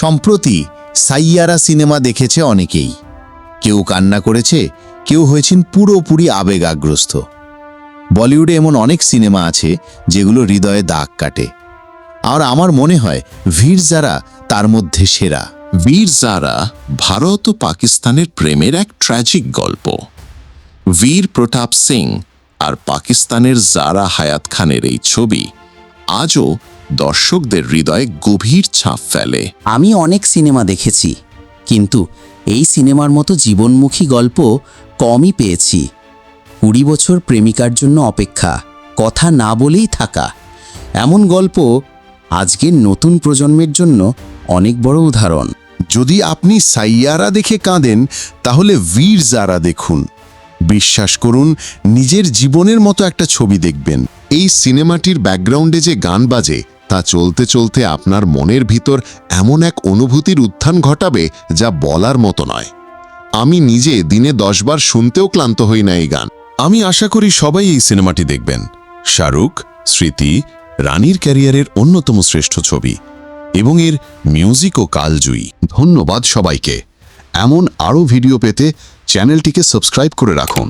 সম্প্রতি সাইয়ারা সিনেমা দেখেছে অনেকেই। কেউ কান্না করেছে, কেউ হয়েছেন পুরোপুরি আবেগাগ্রস্ত। বলিউডে এমন অনেক সিনেমা আছে যেগুলো হৃদয়ে দাগ কাটে। আর আমার মনে হয় ভীর যারা, তার মধ্যে সেরা। বীর জারা ভারত ও পাকিস্তানের প্রেমের এক ট্র্যাজিক গল্প। বীর প্রতাপ সিং আর পাকিস্তানের জারা হায়াত খানের এই ছবি, আজও দর্শকদের হৃদয়ে গভীর ছাপ ফেলে। আমি অনেক সিনেমা দেখেছি কিন্তু এই সিনেমার মতো জীবনমুখী গল্প কমই পেয়েছি। কুড়ি বছর প্রেমিকার জন্য অপেক্ষা কথা না বলেই থাকা। এমন গল্প আজকের নতুন প্রজন্মের জন্য অনেক বড় উদাহরণ। যদি আপনি সাইয়ারা দেখে কাঁদেন তাহলে বীর জারা দেখুন। বিশ্বাস করুন নিজের জীবনের মতো একটা ছবি দেখবেন। এই সিনেমাটির ব্যাকগ্রাউন্ডে যে গান বাজে তা চলতে চলতে আপনার মনের ভিতর এমন এক অনুভূতির উত্থান ঘটাবে যা বলার মতো নয়। আমি নিজে দিনে দশবার শুনতেও ক্লান্ত হই না এই গান। আমি আশা করি সবাই এই সিনেমাটি দেখবেন। শাহরুখ, স্মৃতি, রানীর ক্যারিয়ারের অন্যতম শ্রেষ্ঠ ছবি এবং এর মিউজিক ও কালজয়ী। ধন্যবাদ সবাইকে। এমন আরও ভিডিও পেতে চ্যানেলটিকে সাবস্ক্রাইব করে রাখুন।